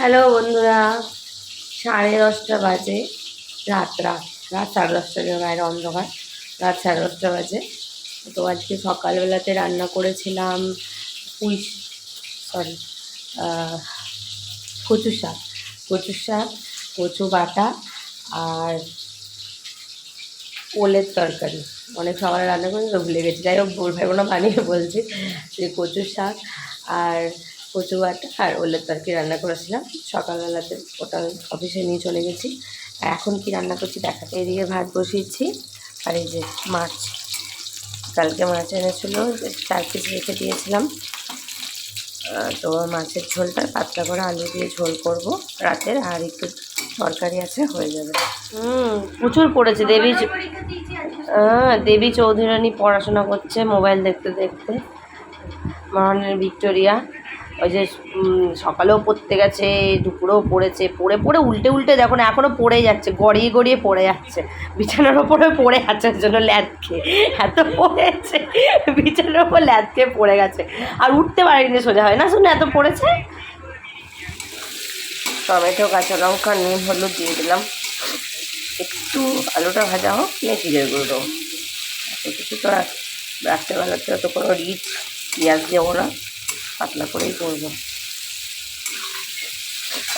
Hello বন্ধুরা, সাড়ে দশটা বাজে, রাত রাত রাত সাড়ে দশটা বাইরে অন্ধকার, রাত সাড়ে দশটা বাজে। তো আজকে সকালবেলাতে রান্না করেছিলাম পুঁই সরি কচু শাক কচু শাক, কচু বাটা আর ওলের তরকারি। অনেক সকালে রান্না করেছি, তো ভুলে গেছি। যাই হোক ভুল ভাইব না বানিয়ে বলছি যে কচু শাক আর কচু বাটা আর ওলের তরকারি রান্না করেছিলাম। সকালবেলাতে ওটা অফিসে নিয়ে চলে গেছি। আর এখন কি রান্না করছি দেখাতে। এদিকে ভাত বসিয়েছি। আর এই যে মাছ, কালকে মাছ এনেছিল চার পিস রেখে দিয়েছিলাম। তো মাছের ঝোলটা, পাতলা করে আলু দিয়ে ঝোল করব রাতের। আর একটু তরকারি আছে, হয়ে যাবে। হুম, প্রচুর পড়েছে। দেবী হ্যাঁ দেবী চৌধুরানী পড়াশোনা করছে মোবাইল দেখতে দেখতে। মহানের ভিক্টোরিয়া। ওই যে সকালেও পড়তে গেছে, দুপুরেও পড়েছে, পড়ে পড়ে উল্টে উল্টে দেখো না এখনও পড়ে যাচ্ছে, গড়িয়ে গড়িয়ে পড়ে যাচ্ছে। বিছানার ওপরে পড়ে ওর জন্য ল্যাদকে এত পড়েছে, বিছানার ওপর ল্যাদকে পড়ে গেছে। আর উঠতে পারেনি সোজা হয়। না, শুনে এত পড়েছে? টমেটো, কাঁচা লঙ্কা, নুন, হলুদ দিয়ে দিলাম। একটু আলুটা ভাজা হোক, নিয়ে জিরে গুঁড়ো দেবো। কিছু তো রাত্রেবেলাতে অত কোনো রিচ পেঁয়াজ দেবো না। পাতলা করেই করব।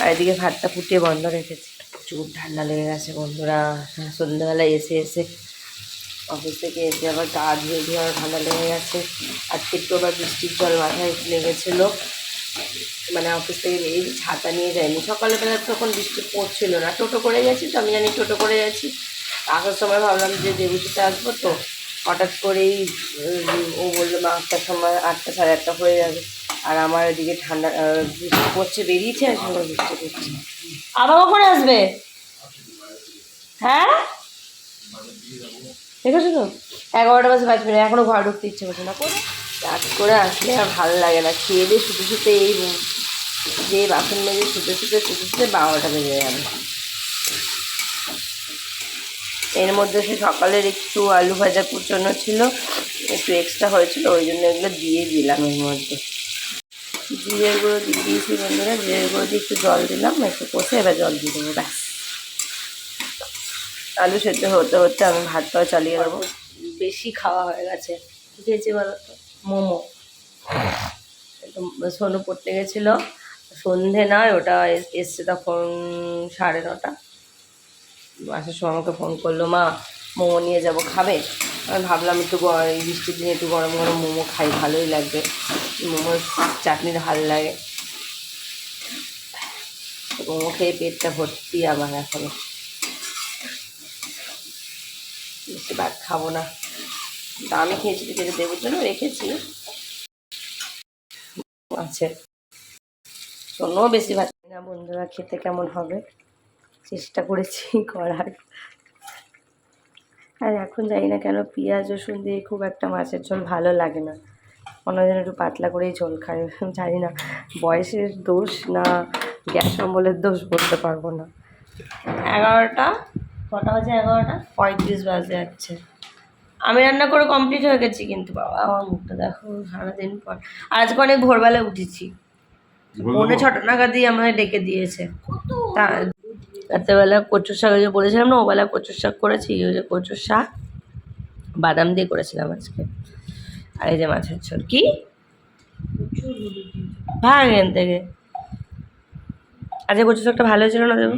আর এদিকে ভাতটা ফুটিয়ে বন্ধ রেখেছি। প্রচুর ঠান্ডা লেগে গেছে বন্ধুরা। সন্ধ্যেবেলায় এসে এসে অফিস থেকে এসে আবার গা ধুয়ে ধুয়ে আবার ঠান্ডা লেগে গেছে। আজকে একটু আবার বৃষ্টির জল মাথায় লেগেছিলো। মানে অফিস থেকে বেরিয়ে ছাতা নিয়ে যায়নি সকালবেলা তখন বৃষ্টি পড়ছিল না। টোটো করে গেছি তো, আমি জানি টোটো করে গেছি। আসার সময় ভাবলাম যে দেবুটিতে আসব তো। হঠাৎ করেই ও বলল, মা, আটটার সময়, আটটা সাড়ে আটটা হয়ে যাবে। আর আমার এদিকে ঠান্ডা বৃষ্টি পড়ছে বেরিয়েছে আর সঙ্গে বৃষ্টি পড়ছে। আবার কখন আসবে? হ্যাঁ? দেখেছ তো? এগারোটা বাজে পাঁচ মিনিট। এখনও ঘর ঢুকতে ইচ্ছে করছে না। করে রাত করে আসলে আর ভালো লাগে না। খেয়ে দিয়ে শুতে শুতে এই যে বাসন মেজে শুতে শুতে শুতে শুতে বারোটা বেজে যাবে এর মধ্যে সে সকালের একটু আলু ভাজা কুচনো ছিল একটু এক্সট্রা হয়েছিল ওই জন্য এগুলো দিয়ে দিলাম এর মধ্যে। জিরে গুঁড়ো দিয়ে দিয়েছি বন্ধুরা, জিরে গুঁড়ো দিয়ে একটু জল দিলাম, একটু কষে এবার জল দিয়ে দেবো, ব্যাস। আলু সেদ্ধ হতে হতে আমি ভাতটাও চালিয়ে দেবো। বেশি খাওয়া হয়ে গেছে। খেয়েছি বলো মোমো। সোনু পড়তে গেছিল। সন্ধে নয়, ওটা এস- এসছে তখন সাড়ে নটা। আসার সময় আমাকে ফোন করল, মা মোমো নিয়ে যাব, খাবে? আমি ভাবলাম একটু এই বৃষ্টির দিনে একটু গরম গরম মোমো খাই, ভালোই লাগবে। মোমোর চাটনিটা ভালো লাগে। মোমো খেয়ে পেটটা ভর্তি আমার এখনও। বেশি খাব না। তা আমি খেয়েছি কেটে দেবোর জন্য রেখেছি। আছে। শোনো বেশি ভাত না, বন্ধুরা, খেতে কেমন হবে? চেষ্টা করেছি করার। আর এখন জানি না কেন পেঁয়াজ রসুন দিয়ে খুব একটা মাছের ঝোল ভালো লাগে না। অন্যদিন একটু পাতলা করেই ঝোল খায়। জানি না বয়সের দোষ না গ্যাস অম্বলের দোষ বলতে পারব না। এগারোটা কটা বাজে এগারোটা? পঁয়ত্রিশ বাজে যাচ্ছে আমি রান্না করে কমপ্লিট হয়ে গেছি কিন্তু বাবা আমার মুখটা দেখো সারাদিন পর। আর আজকে অনেক ভোরবেলা উঠেছি। পৌনে ছটা নাগাদই আমাদের ডেকে দিয়েছে। তা রাত্রেবেলা কচুর শাক ওই যে বলেছিলাম না ওবেলা কচুর শাক করেছি ওই যে কচুর শাক বাদাম দিয়ে করেছিলাম আজকে। আর এই যে মাছের ঝোল। কি? ভাগ এখান থেকে। আজকে কচুর শাকটা ভালো হয়েছিল না দেবো?